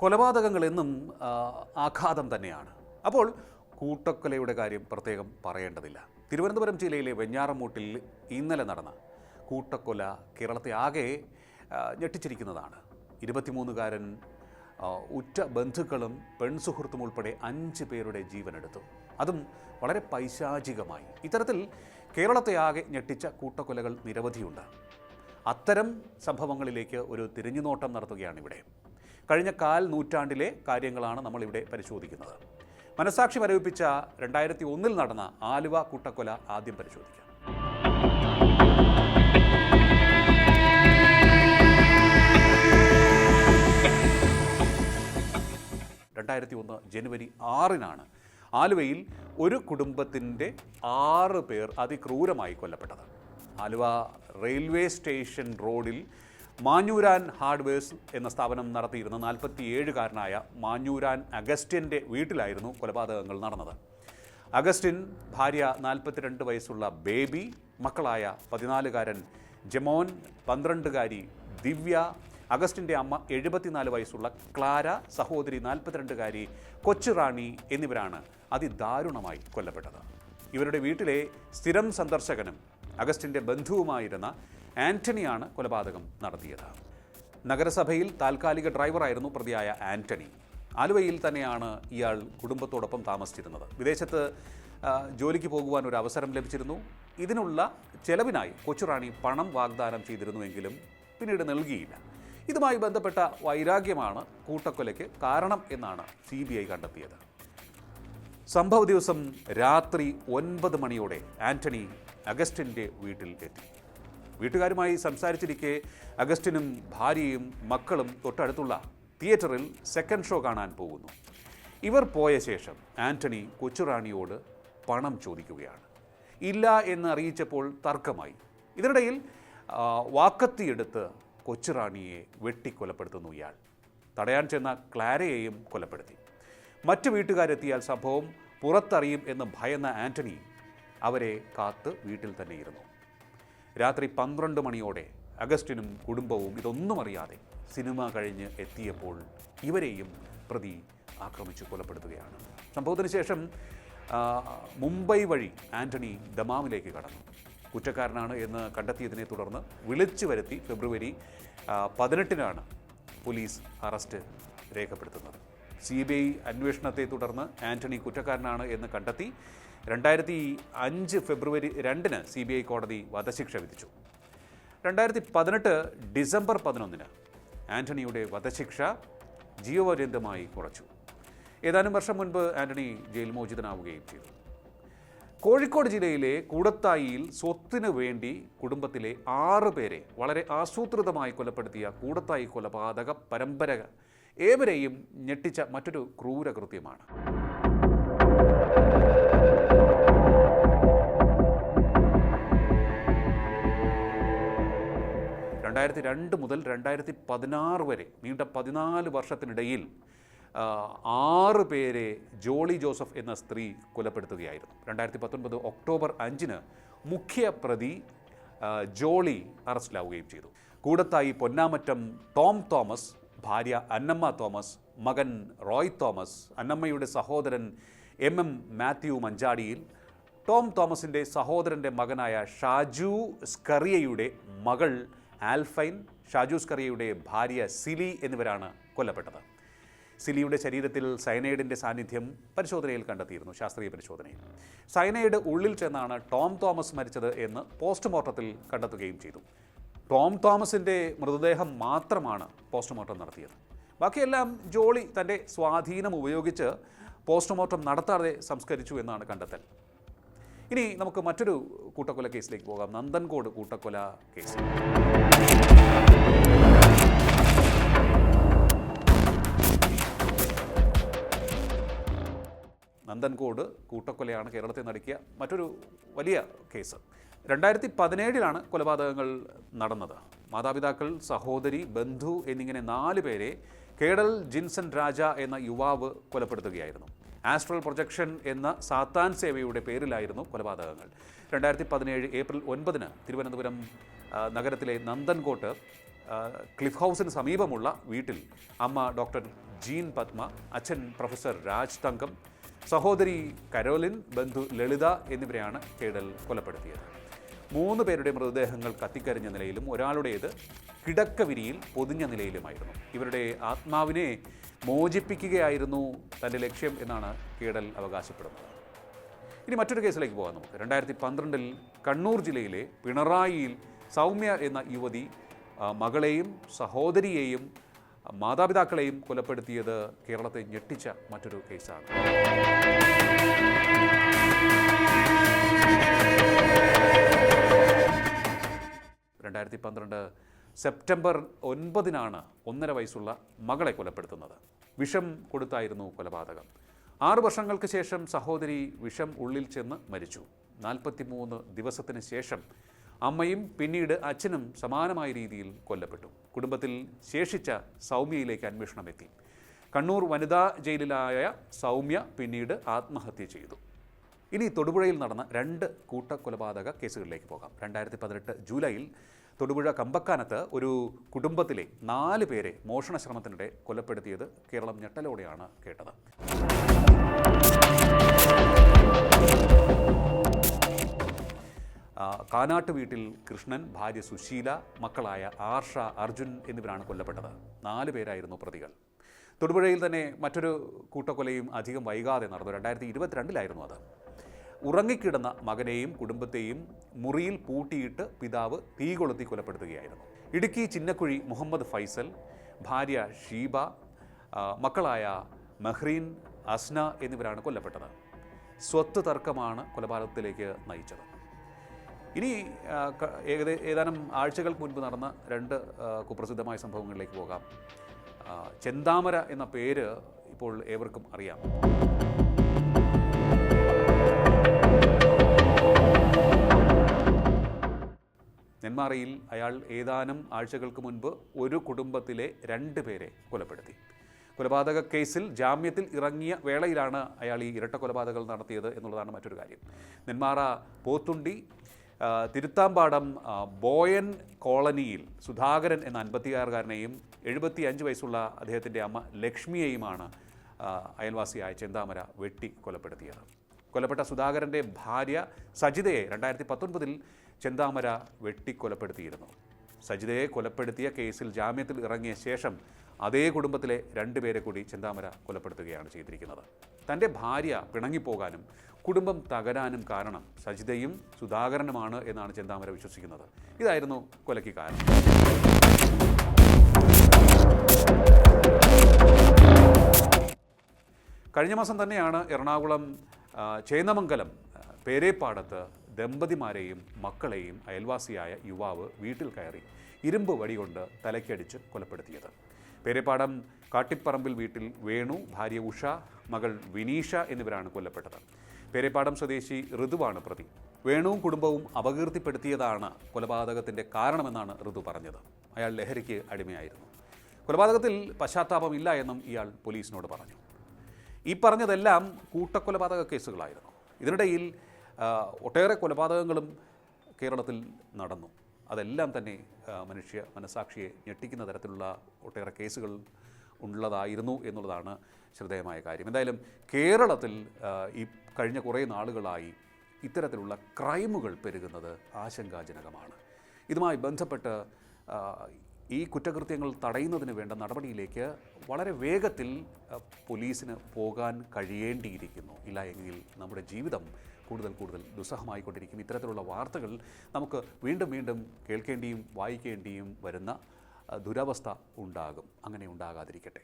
കൊലപാതകങ്ങൾ എന്നും ആഘാതം തന്നെയാണ്. അപ്പോൾ കൂട്ടക്കൊലയുടെ കാര്യം പ്രത്യേകം പറയേണ്ടതില്ല. തിരുവനന്തപുരം ജില്ലയിലെ വെഞ്ഞാറമൂട്ടിൽ ഇന്നലെ നടന്ന കൂട്ടക്കൊല കേരളത്തെ ആകെ ഞെട്ടിച്ചിരിക്കുന്നതാണ്. ഇരുപത്തിമൂന്നുകാരൻ ഉറ്റ ബന്ധുക്കളും പെൺസുഹൃത്തും ഉൾപ്പെടെ അഞ്ച് പേരുടെ ജീവനെടുത്തു. അതും വളരെ പൈശാചികമായി. ഇത്തരത്തിൽ കേരളത്തെ ആകെ ഞെട്ടിച്ച കൂട്ടക്കൊലകൾ നിരവധിയുണ്ട്. അത്തരം സംഭവങ്ങളിലേക്ക് ഒരു തിരിഞ്ഞുനോട്ടം നടത്തുകയാണ് ഇവിടെ. കഴിഞ്ഞ കാൽ നൂറ്റാണ്ടിലെ കാര്യങ്ങളാണ് നമ്മളിവിടെ പരിശോധിക്കുന്നത്. മനസാക്ഷി മരവിപ്പിച്ച രണ്ടായിരത്തി ഒന്നിൽ നടന്ന ആലുവ കൂട്ടക്കൊല ആദ്യം പരിശോധിക്കാം. രണ്ടായിരത്തി ഒന്ന് ജനുവരി ആറിനാണ് ആലുവയിൽ ഒരു കുടുംബത്തിന്റെ ആറ് പേർ അതിക്രൂരമായി കൊല്ലപ്പെട്ടത്. ആലുവ റെയിൽവേ സ്റ്റേഷൻ റോഡിൽ മാഞ്ഞൂരാൻ ഹാർഡ്വെയർസ് എന്ന സ്ഥാപനം നടത്തിയിരുന്ന നാൽപ്പത്തിയേഴുകാരനായ മാഞ്ഞൂരാൻ അഗസ്റ്റിന്റെ വീട്ടിലായിരുന്നു കൊലപാതകങ്ങൾ നടന്നത്. അഗസ്റ്റിൻ ഭാര്യ നാൽപ്പത്തിരണ്ട് വയസ്സുള്ള ബേബി മക്കളായ പതിനാലുകാരൻ ജമോൻ പന്ത്രണ്ടുകാരി ദിവ്യ അഗസ്റ്റിന്റെ അമ്മ എഴുപത്തിനാല് വയസ്സുള്ള ക്ലാര സഹോദരി നാൽപ്പത്തിരണ്ടുകാരി കൊച്ചുറാണി എന്നിവരാണ് അതിദാരുണമായി കൊല്ലപ്പെട്ടത്. ഇവരുടെ വീട്ടിലെ സ്ഥിരം സന്ദർശകനും അഗസ്റ്റിന്റെ ബന്ധുവുമായിരുന്ന ആന്റണിയാണ് കൊലപാതകം നടത്തിയത്. നഗരസഭയിൽ താൽക്കാലിക ഡ്രൈവറായിരുന്നു പ്രതിയായ ആന്റണി. ആലുവയിൽ തന്നെയാണ് ഇയാൾ കുടുംബത്തോടൊപ്പം താമസിച്ചിരുന്നത്. വിദേശത്ത് ജോലിക്ക് പോകുവാൻ ഒരു അവസരം ലഭിച്ചിരുന്നു. ഇതിനുള്ള ചെലവിനായി കൊച്ചുറാണി പണം വാഗ്ദാനം ചെയ്തിരുന്നുവെങ്കിലും പിന്നീട് നൽകിയില്ല. ഇതുമായി ബന്ധപ്പെട്ട വൈരാഗ്യമാണ് കൂട്ടക്കൊലയ്ക്ക് കാരണം എന്നാണ് സി ബി ഐ കണ്ടെത്തിയത്. സംഭവ ദിവസം രാത്രി ഒൻപത് മണിയോടെ ആന്റണി അഗസ്റ്റിന്റെ വീട്ടിൽ എത്തി. വീട്ടുകാരുമായി സംസാരിച്ചിരിക്കെ അഗസ്റ്റിനും ഭാര്യയും മക്കളും തൊട്ടടുത്തുള്ള തിയേറ്ററിൽ സെക്കൻഡ് ഷോ കാണാൻ പോകുന്നു. ഇവർ പോയ ശേഷം ആന്റണി കൊച്ചുറാണിയോട് പണം ചോദിക്കുകയാണ്. ഇല്ല എന്ന് അറിയിച്ചപ്പോൾ തർക്കമായി. ഇതിനിടയിൽ വാക്കത്തിയെടുത്ത് കൊച്ചുറാണിയെ വെട്ടിക്കൊലപ്പെടുത്തുന്നു ഇയാൾ. തടയാൻ ചെന്ന ക്ലാരയെയും കൊലപ്പെടുത്തി. മറ്റു വീട്ടുകാരെത്തിയാൽ സംഭവം പുറത്തറിയും എന്ന് ഭയന്ന ആന്റണി അവരെ കാത്ത് വീട്ടിൽ തന്നെ ഇരുന്നു രാത്രി പന്ത്രണ്ട് മണിയോടെ അഗസ്റ്റിനും കുടുംബവും ഇതൊന്നും അറിയാതെ സിനിമ കഴിഞ്ഞ് എത്തിയപ്പോൾ ഇവരെയും പ്രതി ആക്രമിച്ചു കൊലപ്പെടുത്തുകയാണ്. സംഭവത്തിന് ശേഷം മുംബൈ വഴി ആന്റണി ദമാമിലേക്ക് കടന്നു. കുറ്റക്കാരനാണ് എന്ന് കണ്ടെത്തിയതിനെ തുടർന്ന് വിളിച്ചു വരുത്തി ഫെബ്രുവരി പതിനെട്ടിനാണ് പോലീസ് അറസ്റ്റ് രേഖപ്പെടുത്തുന്നത്. സി ബി ഐ അന്വേഷണത്തെ തുടർന്ന് ആന്റണി കുറ്റക്കാരനാണ് എന്ന് കണ്ടെത്തി രണ്ടായിരത്തി അഞ്ച് ഫെബ്രുവരി രണ്ടിന് സി ബി ഐ കോടതി വധശിക്ഷ വിധിച്ചു. രണ്ടായിരത്തി പതിനെട്ട് ഡിസംബർ പതിനൊന്നിന് ആന്റണിയുടെ വധശിക്ഷ ജീവപര്യന്തമായി കുറച്ചു. ഏതാനും വർഷം മുൻപ് ആന്റണി ജയിൽ മോചിതനാവുകയും ചെയ്തു. കോഴിക്കോട് ജില്ലയിലെ കൂടത്തായിയിൽ സ്വത്തിന് വേണ്ടി കുടുംബത്തിലെ ആറ് പേരെ വളരെ ആസൂത്രിതമായി കൊലപ്പെടുത്തിയ കൂടത്തായി കൊലപാതക പരമ്പര ഏവരെയും ഞെട്ടിച്ച മറ്റൊരു ക്രൂരകൃത്യമാണ്. രണ്ടായിരത്തി രണ്ട് മുതൽ രണ്ടായിരത്തി പതിനാറ് വരെ നീണ്ട പതിനാല് വർഷത്തിനിടയിൽ ആറ് പേരെ ജോളി ജോസഫ് എന്ന സ്ത്രീ കൊലപ്പെടുത്തുകയായിരുന്നു. രണ്ടായിരത്തി പത്തൊൻപത് ഒക്ടോബർ അഞ്ചിന് മുഖ്യ പ്രതി ജോളി അറസ്റ്റിലാവുകയും ചെയ്തു. കൂടത്തായി പൊന്നാമറ്റം ടോം തോമസ് ഭാര്യ അന്നമ്മ തോമസ് മകൻ റോയ് തോമസ് അന്നമ്മയുടെ സഹോദരൻ എം എം മാത്യു മഞ്ചാടിയിൽ ടോം തോമസിന്റെ സഹോദരന്റെ മകനായ ഷാജു സ്കറിയയുടെ മകൾ ആൽഫൈൻ ഷാജൂസ് കറിയയുടെ ഭാര്യ സിലി എന്നിവരാണ് കൊല്ലപ്പെട്ടത്. സിലിയുടെ ശരീരത്തിൽ സൈനൈഡിന്റെ സാന്നിധ്യം പരിശോധനയിൽ കണ്ടെത്തിയിരുന്നു ശാസ്ത്രീയ പരിശോധനയിൽ. സൈനൈഡ് ഉള്ളിൽ ചെന്നാണ് ടോം തോമസ് മരിച്ചത് എന്ന് പോസ്റ്റ്മോർട്ടത്തിൽ കണ്ടെത്തുകയും ചെയ്തു. ടോം തോമസിന്റെ മൃതദേഹം മാത്രമാണ് പോസ്റ്റ്മോർട്ടം നടത്തിയത്. ബാക്കിയെല്ലാം ജോളി തന്റെ സ്വാധീനം ഉപയോഗിച്ച് പോസ്റ്റ്മോർട്ടം നടത്താതെ സംസ്കരിച്ചു എന്നാണ് കണ്ടെത്തൽ. ഇനി നമുക്ക് മറ്റൊരു കൂട്ടക്കൊല കേസിലേക്ക് പോകാം. നന്ദൻകോട് കൂട്ടക്കൊല കേസ്. നന്ദൻകോട് കൂട്ടക്കൊലയാണ് കേരളത്തിൽ നടക്കിയ മറ്റൊരു വലിയ കേസ്. രണ്ടായിരത്തി പതിനേഴിലാണ് കൊലപാതകങ്ങൾ നടന്നത്. മാതാപിതാക്കൾ സഹോദരി ബന്ധു എന്നിങ്ങനെ നാല് പേരെ കേഡൽ ജിൻസൺ രാജ എന്ന യുവാവ് കൊലപ്പെടുത്തുകയായിരുന്നു. ആസ്ട്രൽ പ്രൊജക്ഷൻ എന്ന സാത്താൻ സേവയുടെ പേരിലായിരുന്നു കൊലപാതകങ്ങൾ. രണ്ടായിരത്തി പതിനേഴ് ഏപ്രിൽ ഒൻപതിന് തിരുവനന്തപുരം നഗരത്തിലെ നന്ദൻകോട്ട് ക്ലിഫ് ഹൗസിന് സമീപമുള്ള വീട്ടിൽ അമ്മ ഡോക്ടർ ജീൻ പത്മ അച്ഛൻ പ്രൊഫസർ രാജ് തങ്കം സഹോദരി കരോലിൻ ബന്ധു ലളിത എന്നിവരെയാണ് കേടൽ കൊലപ്പെടുത്തിയത്. മൂന്ന് പേരുടെ മൃതദേഹങ്ങൾ കത്തിക്കരിഞ്ഞ നിലയിലും ഒരാളുടേത് കിടക്കവിരിയിൽ പൊതിഞ്ഞ നിലയിലുമായിരുന്നു. ഇവരുടെ ആത്മാവിനെ മോചിപ്പിക്കുകയായിരുന്നു തന്റെ ലക്ഷ്യം എന്നാണ് കേഡൽ അവകാശപ്പെടുന്നത്. ഇനി മറ്റൊരു കേസിലേക്ക് പോകാം നമുക്ക്. രണ്ടായിരത്തി പന്ത്രണ്ടിൽ കണ്ണൂർ ജില്ലയിലെ പിണറായിയിൽ സൗമ്യ എന്ന യുവതി മകളെയും സഹോദരിയെയും മാതാപിതാക്കളെയും കൊലപ്പെടുത്തിയത് കേരളത്തെ ഞെട്ടിച്ച മറ്റൊരു കേസാണ്. രണ്ടായിരത്തി പന്ത്രണ്ട് സെപ്റ്റംബർ ഒൻപതിനാണ് ഒന്നര വയസ്സുള്ള മകളെ കൊലപ്പെടുത്തുന്നത്. വിഷം കൊടുത്തായിരുന്നു കൊലപാതകം. ആറു വർഷങ്ങൾക്ക് ശേഷം സഹോദരി വിഷം ഉള്ളിൽ ചെന്ന് മരിച്ചു. നാൽപ്പത്തിമൂന്ന് ദിവസത്തിന് ശേഷം അമ്മയും പിന്നീട് അച്ഛനും സമാനമായ രീതിയിൽ കൊല്ലപ്പെട്ടു. കുടുംബത്തിൽ ശേഷിച്ച സൗമ്യയിലേക്ക് അന്വേഷണം എത്തി. കണ്ണൂർ വനിതാ ജയിലിലായ സൗമ്യ പിന്നീട് ആത്മഹത്യ ചെയ്തു. ഇനി തൊടുപുഴയിൽ നടന്ന രണ്ട് കൂട്ടക്കൊലപാതക കേസുകളിലേക്ക് പോകാം. രണ്ടായിരത്തി പതിനെട്ട് ജൂലൈയിൽ തൊടുപുഴ കമ്പക്കാനത്ത് ഒരു കുടുംബത്തിലെ നാല് പേരെ മോഷണ ശ്രമത്തിനിടെ കൊലപ്പെടുത്തിയത് കേരളം ഞെട്ടലോടെയാണ് കേട്ടത്. കാനാട്ട് വീട്ടിൽ കൃഷ്ണൻ ഭാര്യ സുശീല മക്കളായ ആർഷ അർജുൻ എന്നിവരാണ് കൊല്ലപ്പെട്ടത്. നാല് പേരായിരുന്നു പ്രതികൾ. തൊടുപുഴയിൽ തന്നെ മറ്റൊരു കൂട്ടക്കൊലയും അധികം വൈകാതെ നടന്നു. രണ്ടായിരത്തി ഇരുപത്തിരണ്ടിലായിരുന്നു അത്. ഉറങ്ങിക്കിടന്ന മകനെയും കുടുംബത്തെയും മുറിയിൽ പൂട്ടിയിട്ട് പിതാവ് തീ കൊളുത്തി കൊലപ്പെടുത്തുകയായിരുന്നു. ഇടുക്കി ചിന്നക്കുഴി മുഹമ്മദ് ഫൈസൽ ഭാര്യ ഷീബ മക്കളായ മെഹ്റീൻ അസ്ന എന്നിവരാണ് കൊല്ലപ്പെട്ടത്. സ്വത്ത് തർക്കമാണ് കൊലപാതകത്തിലേക്ക് നയിച്ചത്. ഇനി ഏതാനും ആഴ്ചകൾക്ക് മുൻപ് നടന്ന രണ്ട് കുപ്രസിദ്ധമായ സംഭവങ്ങളിലേക്ക് പോകാം. ചെന്താമര എന്ന പേര് ഇപ്പോൾ ഏവർക്കും അറിയാം. നെന്മാറയിൽ അയാൾ ഏതാനും ആഴ്ചകൾക്ക് മുൻപ് ഒരു കുടുംബത്തിലെ രണ്ട് പേരെ കൊലപ്പെടുത്തി. കൊലപാതക കേസിൽ ജാമ്യത്തിൽ ഇറങ്ങിയ വേളയിലാണ് അയാൾ ഈ ഇരട്ട കൊലപാതകൾ നടത്തിയത് എന്നുള്ളതാണ് മറ്റൊരു കാര്യം. നെന്മാറ പോത്തുണ്ടി തിരുത്താമ്പാടം ബോയൻ കോളനിയിൽ സുധാകരൻ എന്ന അൻപത്തിയാറുകാരനെയും എഴുപത്തി അഞ്ച് വയസ്സുള്ള അദ്ദേഹത്തിന്റെ അമ്മ ലക്ഷ്മിയെയുമാണ് അയൽവാസിയായ ചെന്താമര വെട്ടി കൊലപ്പെടുത്തിയത്. കൊല്ലപ്പെട്ട സുധാകരന്റെ ഭാര്യ സജിതയെ രണ്ടായിരത്തി പത്തൊൻപതിൽ ചെന്താമര വെട്ടിക്കൊലപ്പെടുത്തിയിരുന്നു. സജിതയെ കൊലപ്പെടുത്തിയ കേസിൽ ജാമ്യത്തിൽ ഇറങ്ങിയ ശേഷം അതേ കുടുംബത്തിലെ രണ്ടുപേരെ കൂടി ചെന്താമര കൊലപ്പെടുത്തുകയാണ് ചെയ്തിരിക്കുന്നത്. തന്റെ ഭാര്യ പിണങ്ങിപ്പോകാനും കുടുംബം തകരാനും കാരണം സജിതയും സുധാകരനുമാണ് എന്നാണ് ചെന്താമര വിശ്വസിക്കുന്നത്. ഇതായിരുന്നു കൊലയ്ക്ക് കാരണം. കഴിഞ്ഞ മാസം തന്നെയാണ് എറണാകുളം ചേന്നമംഗലം പേരേപ്പാടത്ത് ദമ്പതിമാരെയും മക്കളെയും അയൽവാസിയായ യുവാവ് വീട്ടിൽ കയറി ഇരുമ്പ് വടികൊണ്ട് തലയ്ക്കടിച്ച് കൊലപ്പെടുത്തിയത്. പേരെപ്പാടം കാട്ടിപ്പറമ്പിൽ വീട്ടിൽ വേണു ഭാര്യ ഉഷ മകൾ വിനീഷ എന്നിവരാണ് കൊല്ലപ്പെട്ടത്. പേരെപ്പാടം സ്വദേശി ഋതുവാണ് പ്രതി. വേണുവും കുടുംബവും അപകീർത്തിപ്പെടുത്തിയതാണ് കൊലപാതകത്തിന്റെ കാരണമെന്നാണ് ഋതു പറഞ്ഞത്. അയാൾ ലഹരിക്ക് അടിമയായിരുന്നു. കൊലപാതകത്തിൽ പശ്ചാത്താപമില്ല എന്നും ഇയാൾ പോലീസിനോട് പറഞ്ഞു. ഈ പറഞ്ഞതെല്ലാം കൂട്ടക്കൊലപാതക കേസുകളായിരുന്നു. ഇതിനിടയിൽ ഒട്ടേറെ കൊലപാതകങ്ങളും കേരളത്തിൽ നടന്നു. അതെല്ലാം തന്നെ മനുഷ്യ മനസാക്ഷിയെ ഞെട്ടിക്കുന്ന തരത്തിലുള്ള ഒട്ടേറെ കേസുകൾ ഉള്ളതായിരുന്നു എന്നുള്ളതാണ് ശ്രദ്ധേയമായ കാര്യം. എന്തായാലും കേരളത്തിൽ ഈ കഴിഞ്ഞ കുറേ നാളുകളായി ഇത്തരത്തിലുള്ള ക്രൈമുകൾ പെരുകുന്നത് ആശങ്കാജനകമാണ്. ഇതുമായി ബന്ധപ്പെട്ട് ഈ കുറ്റകൃത്യങ്ങൾ തടയുന്നതിന് വേണ്ട നടപടിയിലേക്ക് വളരെ വേഗത്തിൽ പോലീസിന് പോകാൻ കഴിയേണ്ടിയിരിക്കുന്നു. ഇല്ല എങ്കിൽ നമ്മുടെ ജീവിതം കൂടുതൽ കൂടുതൽ ദുസ്സഹമായിക്കൊണ്ടിരിക്കും. ഇത്തരത്തിലുള്ള വാർത്തകൾ നമുക്ക് വീണ്ടും വീണ്ടും കേൾക്കേണ്ടിയും വായിക്കേണ്ടിയും വരുന്ന ദുരവസ്ഥ ഉണ്ടാകും. അങ്ങനെ ഉണ്ടാകാതിരിക്കട്ടെ.